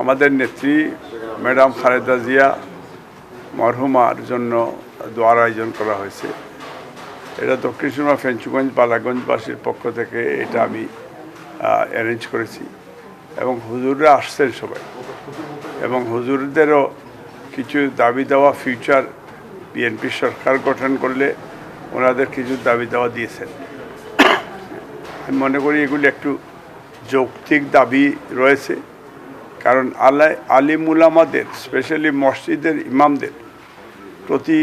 আমাদের নেত্রী ম্যাডাম খালেদা জিয়া মরহুমার জন্য দোয়ার আয়োজন করা হয়েছে। এটা দক্ষিণ সুরমা ফেঞ্চুগঞ্জ বালাগঞ্জবাসীর পক্ষ থেকে এটা আমি অ্যারেঞ্জ করেছি। এবং হুজুররা আসছেন সবাই। এবং হুজুরদেরও কিছু দাবি দেওয়া ফিউচার বিএনপি সরকার গঠন করলে ওনাদের কিছু দাবি দেওয়া দিয়েছেন। আমি মনে করি এগুলি একটু যৌক্তিক দাবি রয়েছে। কারণ আল্লাহ আলিমুলামাদের স্পেশালি মসজিদের ইমামদের প্রতি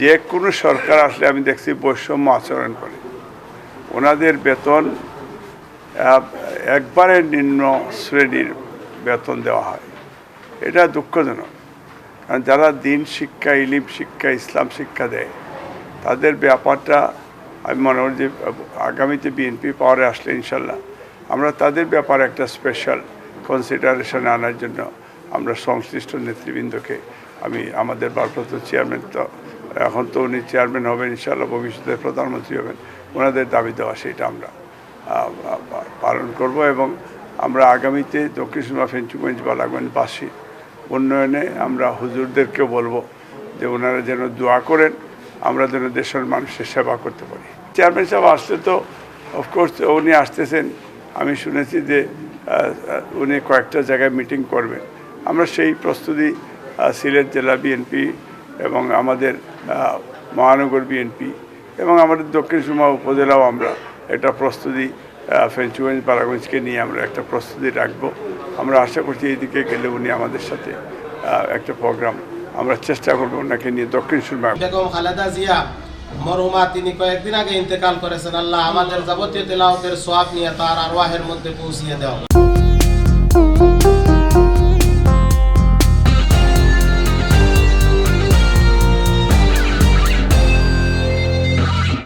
যে কোনো সরকার আসলে আমি দেখছি বৈষম্য আচরণ করে। ওনাদের বেতন একবারে নিম্ন শ্রেণির বেতন দেওয়া হয়। এটা দুঃখজনক। কারণ যারা দিন শিক্ষা, ইলিম শিক্ষা, ইসলাম শিক্ষা দেয়, তাদের ব্যাপারটা আমি মনে করি যে, আগামীতে বিএনপি পাওয়ারে আসলে ইনশাল্লাহ। আমরা তাদের ব্যাপারে একটা স্পেশাল কনসিডারেশন আনার জন্য আমরা সংশ্লিষ্ট নেতৃবৃন্দকে, আমি আমাদের ভারপ্রাপ্ত চেয়ারম্যান তো, এখন তো উনি চেয়ারম্যান হবেন ইনশাল্লাহ ভবিষ্যতে প্রধানমন্ত্রী হবেন, ওনাদের দাবি দেওয়া সেটা আমরা পালন করব এবং আমরা আগামীতে দক্ষিণ সুরমা ফেঞ্চুগঞ্জ বালাগঞ্জবাসী উন্নয়নে আমরা হুজুরদেরকেও বলব যে ওনারা যেন দোয়া করেন, আমরা যেন দেশের মানুষের সেবা করতে পারি। চেয়ারম্যান সাহেব আসতে তো অফকোর্স উনি আসতেছেন, আমি শুনেছি যে উনি কয়েকটা জায়গায় মিটিং করবেন। আমরা সেই প্রস্তুতি সিলেট জেলা বিএনপি এবং আমাদের মহানগর বিএনপি এবং আমাদের দক্ষিণ সুমা উপজেলাও আমরা একটা প্রস্তুতি ফেঞ্চুগঞ্জ বারাগঞ্জকে নিয়ে আমরা একটা প্রস্তুতি রাখব। আমরা আশা করছি এইদিকে গেলে উনি আমাদের সাথে একটা প্রোগ্রাম আমরা চেষ্টা করব ওনাকে নিয়ে দক্ষিণ সুরমা। জিয়া মরহুমা তিনি কয়েকদিন আগে ইন্তেকাল করেছেন। আল্লাহ আমাদের যাবতীয় তেলাওতের সোয়াব নিয়ে তার আরওয়াহের মধ্যে পৌঁছিয়ে দেওয়া।